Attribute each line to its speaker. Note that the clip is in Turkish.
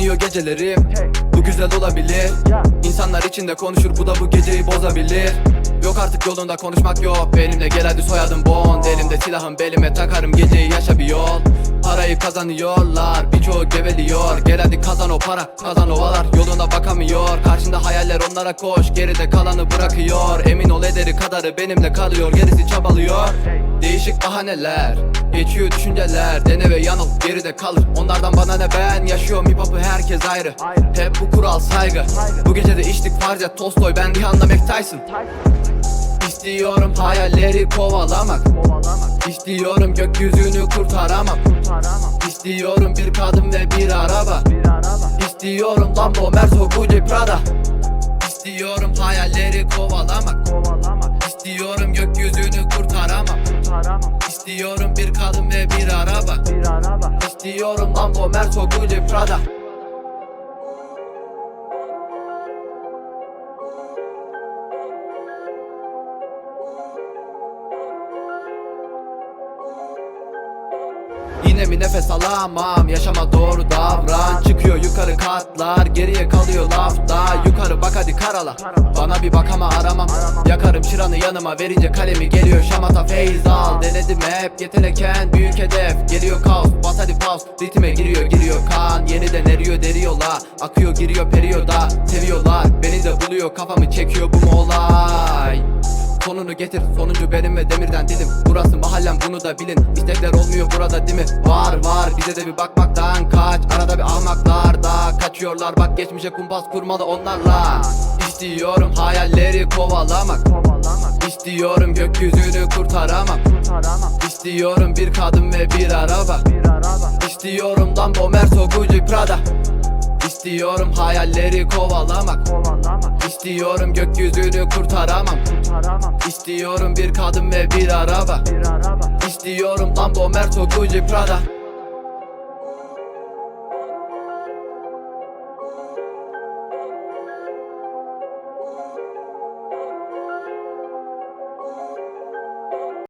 Speaker 1: geliyor gecelerim. Bu güzel olabilir. İnsanlar içinde konuşur bu da bu geceyi bozabilir. Yok artık yolunda konuşmak yok. Benimle gel hadi soyadım Bond. Elimde silahım belime takarım geceyi yaşa bir yol. Parayı kazanıyorlar birçoğu geveliyor. Gel hadi kazan o para kazan ovalar. Yoluna bakamıyor. Karşında hayaller onlara koş. Geride kalanı bırakıyor. Emin ol ederi kadarı benimle kalıyor. Gerisi çabalıyor Değişik bahaneler Geçiyor düşünceler. Dene ve yanıl geride kalır. Onlardan bana ne ben Yaşıyorum. Hip hop'u herkes ayrı. Hep bu kural saygı. Bu gece de içtik farz et Tolstoy. Ben Rihanna Mac Tyson. İstiyorum hayalleri kovalamak. İstiyorum gökyüzünü kurtaramak. İstiyorum bir kadın ve bir araba. İstiyorum Lambo, Merso, Gucci, Prada. İstiyorum hayalleri kovalamak. İstiyorum gökyüzünü kurtaramak İstiyorum bir kadın ve bir araba. İstiyorum Lambo, Merso, Gucci, Prada. Yine mi nefes alamam? Yaşama doğru davran. Çıkıyor yukarı katlar. Geriye kalıyor lafta. Yukarı bak hadi karala. Bana bir bak ama aramam Yakarım çıranı yanıma Verince kalemi geliyor. Şamata feyz al. Denedim hep yetenekken büyük hedef. Geliyor kaos bas hadi pause Ritme giriyor giriyor kan. Yeniden eriyor deriyorlar. Akıyor giriyor periyoda Seviyorlar. Beni de buluyor Kafamı çekiyor bu mu olay. Sonunu getir sonuncu benim ve demirden dilim. Burası mahallem bunu da bilin. İstekler olmuyor burada değil mi? Var var. Bize de bir bakmaktan kaç. Arada bir ahmaklar da kaçıyorlar Bak geçmişe kumpas kurmalı onlarla. İstiyorum hayalleri kovalamak. İstiyorum gökyüzünü kurtaramak. İstiyorum bir kadın ve bir araba. İstiyorum Lambo, Merso, Gucci, Prada. İstiyorum hayalleri kovalamak. İstiyorum gökyüzünü kurtaramam. İstiyorum bir kadın ve bir araba. İstiyorum Lambo, Merso, Gucci, Prada